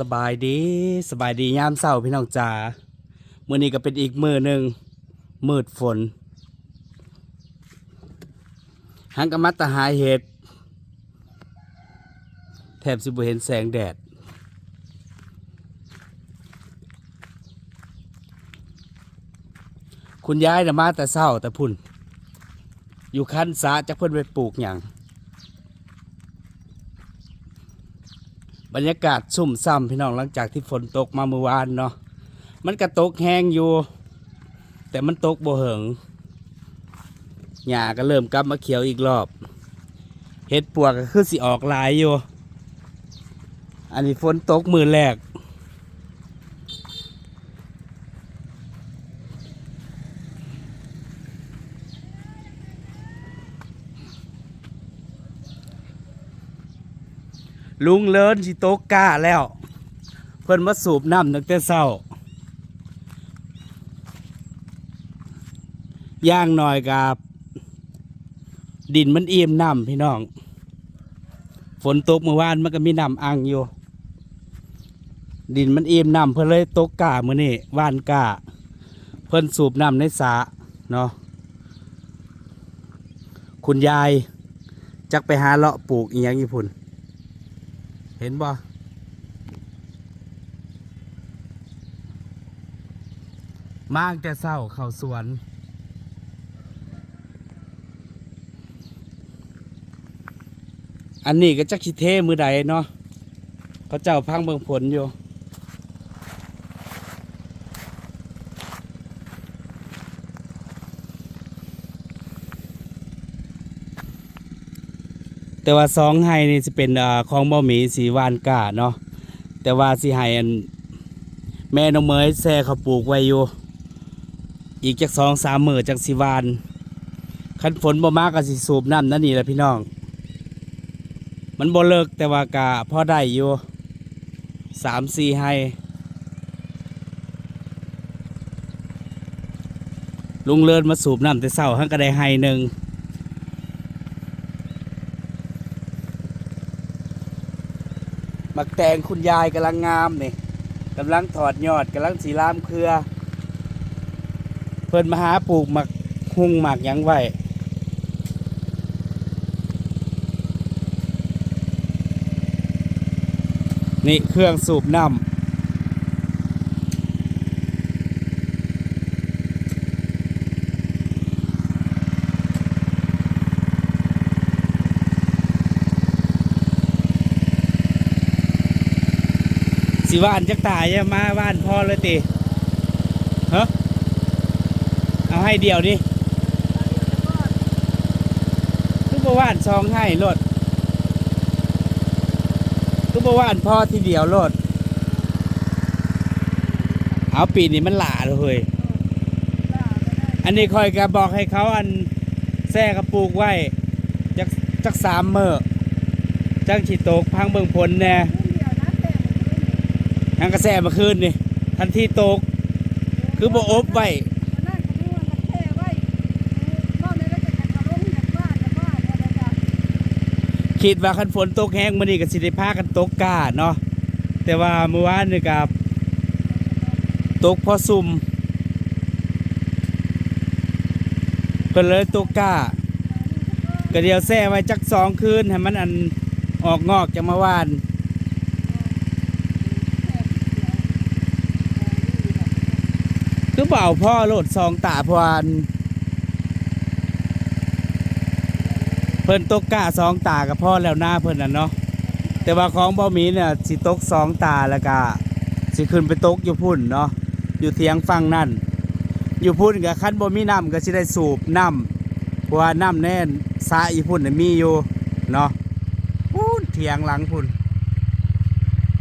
สบายดีสบายดียามเศร้าพี่น้องจ๋ามื่อนี้ก็เป็นอีกมือหนึ่งมืดฝนหังกมัตตะหายเห็ดแทบสิบ่เห็นแสงแดด คุณยายน่ะมาแต่เศร้าแต่พุ่น อยู่คันสาจักเพิ่นไปปลูกอย่าง บรรยากาศซุ่มซ้ำพี่น้องหลังจากที่ฝนตกมาเมื่อวานเนาะมันกระตกแห้งอยู่ แต่มันตกโบเหิงหญ้าก็เริ่มกลับมาเขียวอีกรอบเห็ดปวกก็คือสิออกลายอยู่ อันนี้ฝนตกมือแรก ลุงเลินสิโตก้าแล้ว เพิ่นมาสูบน้ำตั้งแต่เช้าย่างหน่อยกับ ดินมันเอี่ยมน้ำพี่น้อง ฝนตกเมื่อวานมันก็มีน้ำอังอยู่ ดินมันเอี่ยมน้ำเพิ่นเลยตกกล้ามื้อนี้ว่านก้าเพิ่นสูบน้ำในสระเนาะคุณยายจักไปหาเลาะปลูกอีหยังญี่ปุ่น เห็นบ่มากแต่เศร้าเข้าสวน อันนี้ก็จักชิเทมือใดเนาะเขาเจ้าพังเบิงผลอยู่ แต่ว่าสองไฮนี่จะเป็นอของบ่หมีสีวานกาเนาะแต่ว่าสีไฮอันแม่น้องเมยแซ่เขาปลูกไว้อยู่อีกจากสองสามมือจากสีวานคันฝนบ่มากก็สิสูบน้ำนั่นนี่แหละพี่น้อง มันบ่เลิกแต่ว่ากะพอได้อยู่สามสี่ไฮลุงเลินมาสูบน้ำแต่เศร้าหั้งก็ได้ไฮหนึ่ง มักแตงคุณยายกำลังงามนี่กำลังถอดยอดกำลังสีลามเครือ เพิ่นมาหาปลูกหมักหุงหมักยังไว้นี่เครื่องสูบน้ำ สิว่านจักตายมาบ้านพ่อเลยติฮะเอาให้เดียวดิคือบ่ว่านซองให้รถคือบ่ว่านพ่อทีเดียวรถเอาปีนี้มันหลาเลยอันนี้คอยกะบอกให้เขาอันแซ่กระปูกไว้จักจักสามเมื่อจักฉีโตกพังเบิงผลแน่ ทางกระแสมาคืนนี่ทันที่ตก คือบ่อบไว้คิดว่าคันฝนตกแห้งมื้อนี้ก็สิได้พากันตกกาเนาะแต่ว่าเมื่อวานนี่กับตกพอซุ่มเพิ่นเลยตกกาก็เดียวแซ่ไว้จักสองคืนให้มันอันออกงอกจากเมื่อวาน คือ เปล่าพ่อโหลดซองตาพวานเพิ่นตกกะสองตากับพ่อแล้วหน้าเพิ่นน่ะเนาะแต่ว่าของบ่มีเนี่ยสิตกสองตาแล้วก็สิขึ้นไปตกอยู่พุ่นเนาะอยู่เทียงฟังนั่นอยู่พุ่นกับคันบ่มีน้ำก็สิได้สูบน้ำเพราะว่าน้ำแน่นสระอยู่พุ่นน่ะมีอยู่เนาะพุ่นเทียงหลังพุ่น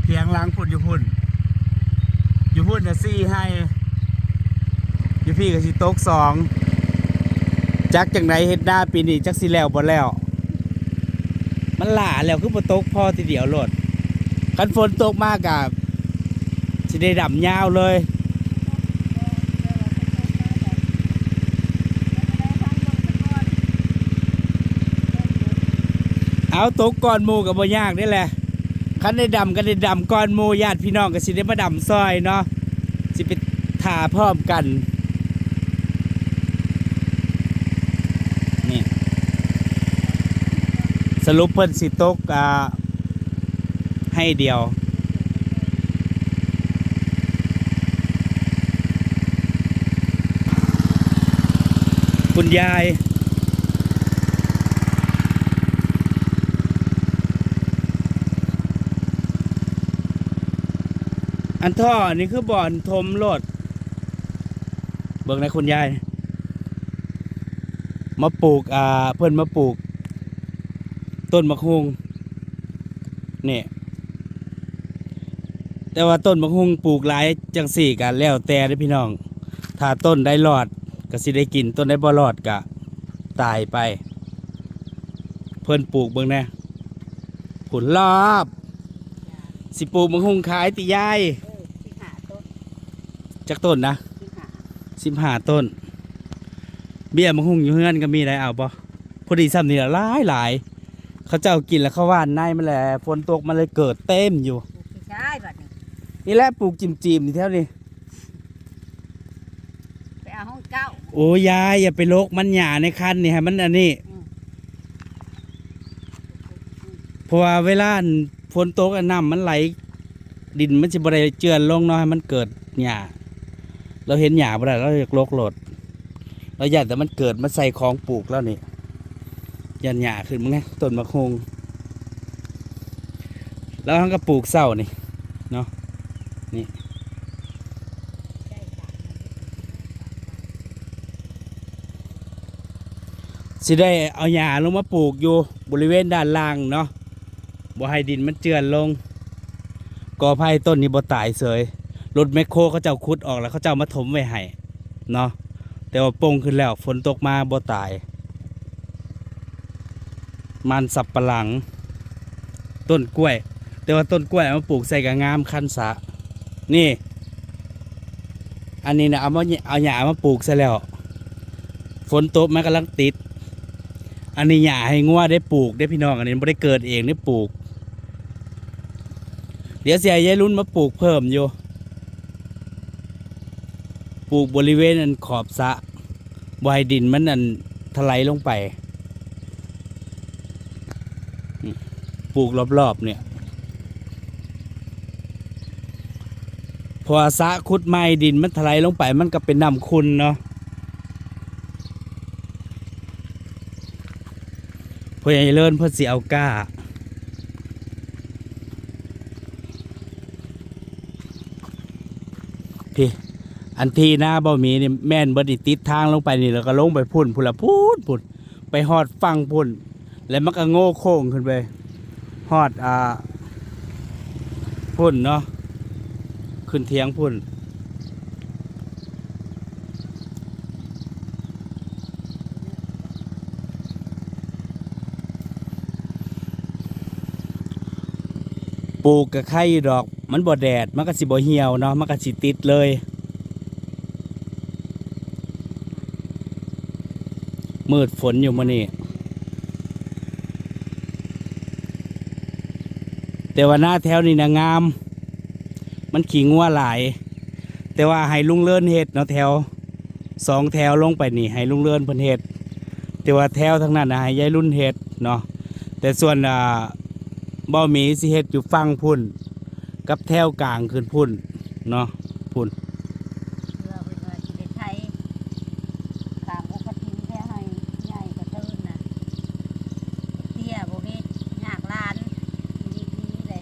เทียงหลังพุ่นอยู่พุ่นอยู่พุ่นน่ะซี่ให้ พี่ก็สิตกสองจักจังไหนเฮ็ดหน้าปีนี้จักสิแล้วบ่แล้ว มันหล่าแล้วคือบ่ตกพอทีเดียวโลดคันฝนตกมากกับสิได้ดำยาวเลยเอาตกก่อนมูกับบ่ยากนี่แหละคันได้ดำก็ได้ดำก้อนมูญาติพี่น้องก็สิได้มาดำซอยเนาะสิไปถาพร้อมกัน ส รุปเพิ่นสิตกอ่าให้เดียว คุณยายอันท่อนี่คือบ่อนทมโลด เบิ่งนะคุณยาย มาปลูก อ่า เพิ่อนมาปลูก ต้นมะฮุงเนี่ยแต่ว่าต้นมะฮุงปลูกหลายจังสี่กันแล้วแต่เด้พี่น้อง ถ้าต้นได้รอดก็สิได้กินต้นได้บ่รอดก็ตายไป เพิ่นปลูกเบิ่งแน่ผลรอบ สิปลูกมะฮุงขายติยายเออที่หาต้นจักต้นนะสิบห้าต้น เบี้ยมะฮุงอยู่เฮือนก็มีได้เอาบ่พอดีซ้ำนี่ละหลายหลาย เขาเจ้ากินแล้วเขาว่านในมันแหละฝนตกมันเลยเกิดเต็มอยู่ปลูกที่ใช้บัดนี้นี่แหละปลูกจิมจิมๆนี่แถวนี้ไปเอาห้องเก้าโอ้ยายอย่าไปโลกมันหยาในคันนี่ให้มันอันนี้อืมเพราะว่าเวลาฝนตกอะน้ำมันไหล ดินมันจะบริเจือนลงเนาะให้มันเกิดหญ้าเราเห็นหญ้าบ่ได้เราอยากโลกโหลดเราอยากแต่มันเกิดมันใส่ของปลูกแล้วนี่ ยันหญ้าขึ้นมั้งไงต้นมะฮงแล้วทั้งก็ปลูกเศร้านี่เนาะนี่สิได้เอาหญ้าลงมาปลูกอยู่บริเวณด้านล่างเนาะบ่ให้ดินมันเจือนลงกอไผ่ต้นนี้บ่ตายเสยรถแมคโครเขาเจ้าขุดออกแล้วเขาเจ้ามาถมไว้ให้เนาะแต่ว่าปงขึ้นแล้วฝนตกมาบ่ตาย มันสับปะหลัง ต้นกล้วย แต่ว่าต้นกล้วยเอามาปลูกใส่กระงามคันสะ นี่ อันนี้นะเอามาเอาหญ้ามาปลูกซะแล้ว ฝนตกมันกำลังติด อันนี้หญ้าให้งัวได้ปลูกได้พี่น้องอันนี้ไม่ได้เกิดเองได้ปลูก เดี๋ยวเสียยายรุ่นมาปลูกเพิ่มอยู่ ปลูกบริเวณอันขอบสะบให้ดินมันอันถลายลงไป ป ลูกรอบๆเนี่ยพอสะขุดไม้ดินมันถลายลงไปมันก็เป็นน้ำคุณเนาะพอใหญ่เลินพ่อสีเอาก้าพี่อันที่หน้าบ่มีนี่แม่นบดนี่ติดทางลงไปนี่แล้วก็ลงไปพุ่นพุ่นละพูดพุ่นไปหอดฟังพุ่น แล้วมันก็โง่โค้งขึ้นไป หอดอ่าพุ่นเนาะขึ้นเทียงพุ่นปลูกกับไข่ดอก มันบ่แดด มันก็สิบ่เหี่ยวเนาะมันก็สิติดเลย มืดฝนอยู่มื้อนี้ แต่ว่าหน้าแถวนี่นะงาม มันขี่งัวหลาย แต่ว่าให้ลุงเลื่อนเห็ดเนาะแถวสองแถวลงไปนี่ให้ลุงเลื่อนเพิ่นเห็ดแต่ว่าแถวทั้งนั้นนะให้ยายรุ่นเห็ดเนาะแต่ส่วนอ่าบ่หมีสิเห็ดอยู่ฟังพุ่น กับแถวกลางขึ้นพุ่นเนาะพุ่น เพื่อเพื่อที่ได้ใช้ขามอกกระทินแค่ให้ใหญ่กระตื้นนะเตี้ยโบเฮ็ดยากลานดีดีเลย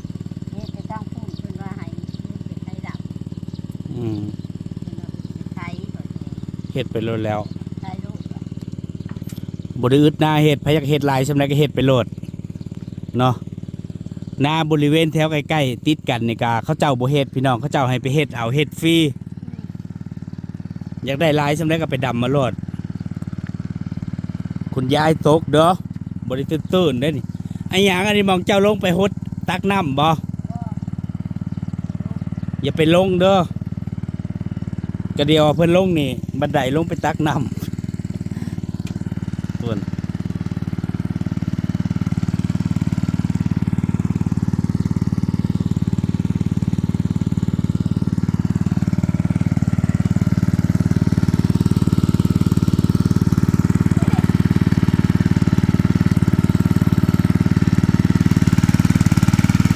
เฮ็ดไปตั้งพุ่นเพิ่นว่าให้เป็นไทยดับ อืม เพิ่นว่าเป็นไทยตัวเอง เฮ็ดไปโลดแล้วไทยลูกอะบ่ได้อึดหน้าเฮ็ดพยักเฮ็ดหลายซำใดก็เฮ็ดไปโลดเนาะหน้าบริเวณแถวใกล้ๆติดกันนี่กาเขาเจ้าบ่เฮ็ดพี่น้องเขาเจ้าให้ไปเฮ็ดเอาเฮ็ดฟรีอยากได้หลายซำใดก็ไปดำมาโลดคุณยายตกเด้อบ่ได้ตื่นๆเด้อนี่ไอ้หยังอันนี้มองเจ้าลงไปหดตักน้ำบ่อย่าไปลงเด้อ กระเดียวเพื่อนลงนี่ บันไดลงไปตักน้ำส่วน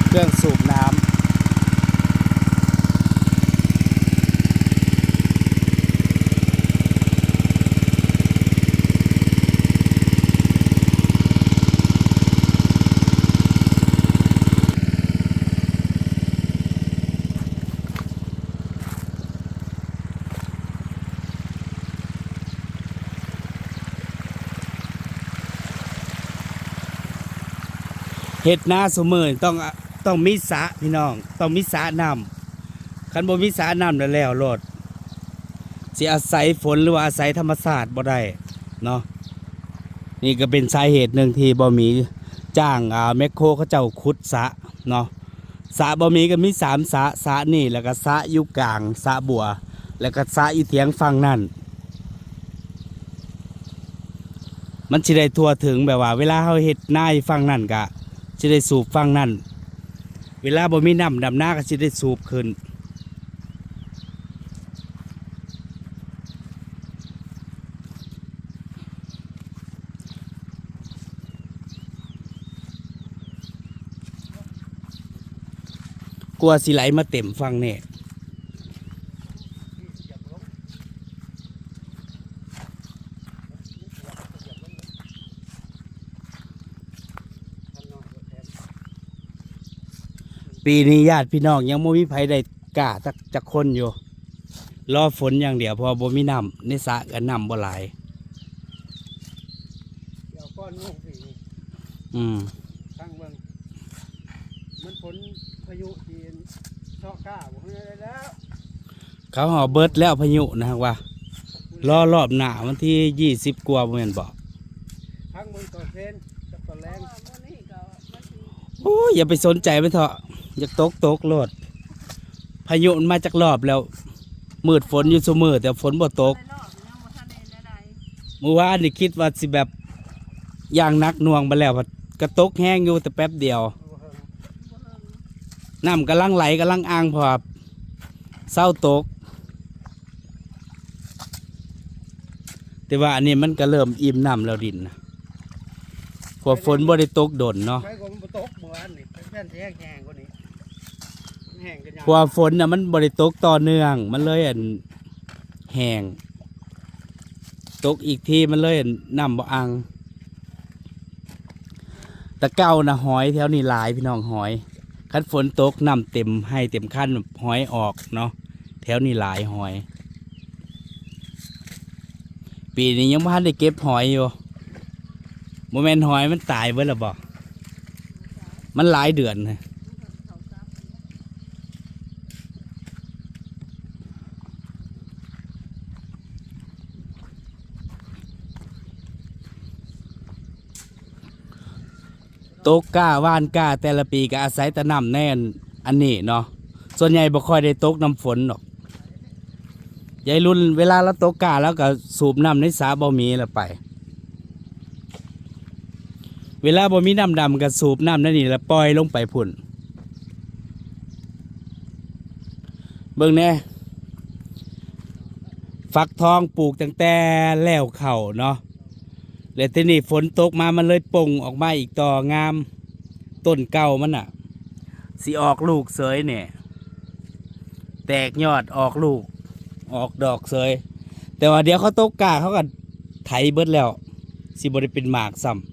เครื่องสูบน้ำ ฮ็ดนาสมือนี่ต้องต้องมีสระพี่น้อง ต้องมีสระนำคันบ่มีสระนำแล้วแล้วโลดสิอาศัยฝนหรือว่าอาศัยธรรมชาสติบ่ได้เนาะนี่ก็เป็นสาเหตุหนึ่งที่บ่มีจ้างอ่าแมคโครเขาเจ้าขุดสะเนาะสะบ่มีก็มีสามสะสะนี่แล้วก็สะอยู่กลางสะบัว แล้วก็สะอยู่เถียงฝั่งนั่นมันสิได้ทั่วถึงแบบว่า เวลาเฮาเฮ็ดนายฝั่งนั่นก็ สิได้สูบฟังนั่น เวลาบ่มีน้ำดำหน้าก็สิได้สูบขึ้นกลัวสิไหลมาเต็มฟังเนี่ย ปีนี้ญาติพี่น้องยังบ่มีไผได้กล้าจักจักคนอยู่ รอฝนอย่างเดียวเพอบ่มีน้ำในสระก็น้ำบ่หลายเดี๋ยวก้อนลูกผีอืมตั้งเบิ่งมันฝนพายุจีนชอกก้าบอกให้ได้แล้วเขาหอเบิดแล้วพายุนะครับว่ารอรอบหน้าวันที่ยี่สิบกว่าบ่แม่นบอกทั้งเบิ่งตัวเพนกับตัวแรงโอ้ยอย่าไปสนใจมันเถอะ อยากตกตกโลดพายุมันมาจากรอบแล้ว มืดฝนอยู่ซุมือแต่ฝนบ่ตกเมื่อวานนี่คิดว่าสิแบบอย่างนักหน่วงไปแล้วกระตกแห้งอยู่แต่แป๊บเดียวน้ำกำลังไหลกำลังอ่างพอเศร้าตก แต่ว่าอันนี้มันก็เริ่มอิ่มน้ำแล้วดินนะพอฝนบ่ได้ตกโดนเนาะไปก็มันตกเมื่อวานนี่แป้นแห้งแห้งกว่านี้ แห้งกันยังเพราะว่าฝนน่ะมันบ่ได้ตกต่อเนื่อง มันเลยอันแห้งตกอีกทีมันเลยอันน้ำบ่อังแตะเก้านะหอยแถวนี้หลายพี่น้องหอย คันฝนตกน้ำเต็มให้เต็มขั้นหอยออกเนาะแถวนี้หลายหอย ปีนี้ยังไม่ทันได้เก็บหอยอยู่โมเมนหอยมันตายเบิดแล้วบอกมันหลายเดือนนะ ตกก้าว่านก้าแต่ละปีก็อาศัยแต่น้ำแน่นอันนี้เนาะส่วนใหญ่บ่ค่อยได้ตกน้ำฝนหรอกยายรุ่นเวลาเราตกกาแล้วก็สูบน้ำในสาบ่มีล้วไป เวลาบ่มีน้ำดำก็สูบน้ำนั่นนี่แล้วปล่อยลงไปพุ่น เบิ่งแน่ฟักทองปลูกตั้งแต่แล้วเข่าเนาะ แล้วที่นี่ฝนตกมามันเลยป่งออกมาอีกต่องาม ต้นเก่ามันอะสีออกลูกเสยเนี่ย แตกยอดออกลูก ออกดอกเสยแต่ว่าเดี๋ยวเขาตกกาเขาก็ไถเบิดแล้วสิบริเป็นหมากซ้ำ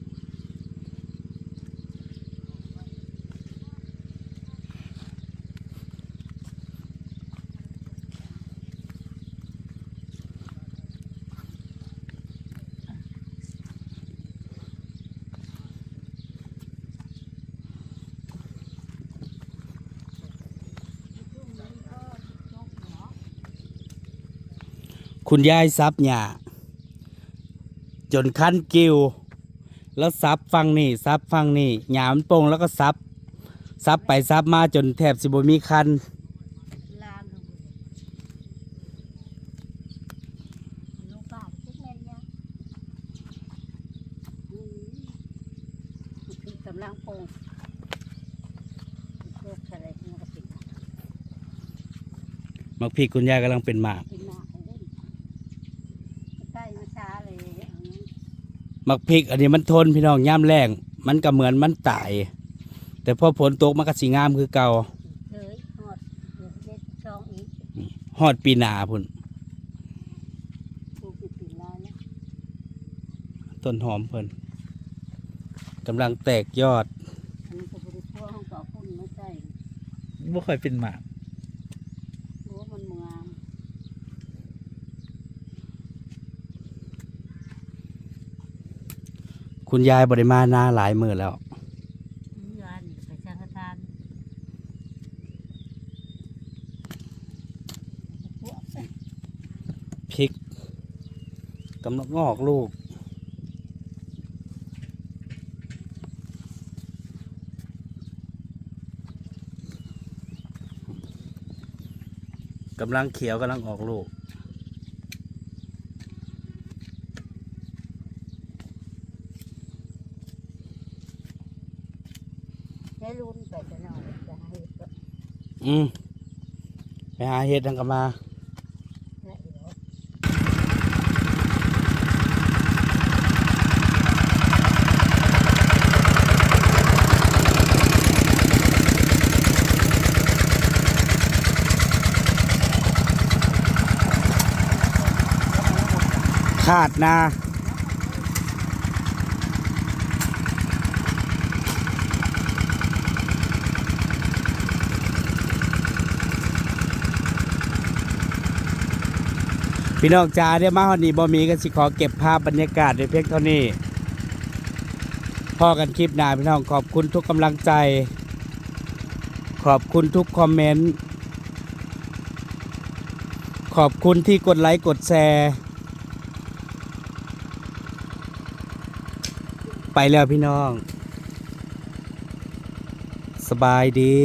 คุณยายซับหญ้าจนคั้นกิว แล้วซับฟังนี่ซับฟังนี่หยามนโป่งแล้วก็ซับซับไปซับมาจนแทบสิบมีคันลานลงไปลูกบ้านทุกแม่เนี่ยอืมพี่กำลังโป่งโรคอะไรมันก็เป็นมักพี่คุณยายกำลังเป็นหมาก กินหมากให้เล่นใกล้มาช้าเลยอย่างนี้ มักพริก อันนี้มันทนพี่น้องย่ามแรงมันก็เหมือนมันตาย แต่แต่พอฝนตกมันก็สิงามคือเก่าเลยหอดเดือนเจ็ดช่องอีกฮอดปีหน้าพุ่นปลูกปีลายแล้วต้นหอมเพิ่นกำลังแตกยอดอันนี้ก็บริโภคของเก่าพุ่นไม่ใช่บ่ค่อยเป็นหมาก โอ้มันเมือง คุณยายบ่ได้มานาหลายมื้อแล้วยานไปสังฆทานพวกพริกกำลังงอกลูกกำลังเขียวกำลังออกลูก ได้รุ่นไปจะนอนจะให้ก็ อืมไปหา เห็ดทังกนมาขาดนา พี่น้องจ๋าเดี๋ยวมาฮอนนี้บ่มีกันสิขอเก็บภาพบรรยากาศในเพียงเท่านี้พ่อกันคลิปหน้าพี่น้องขอบคุณทุกกำลังใจ ขอบคุณทุกคอมเมนต์ขอบคุณที่กดไลค์กดแชร์ไปแล้วพี่น้อง สบายดี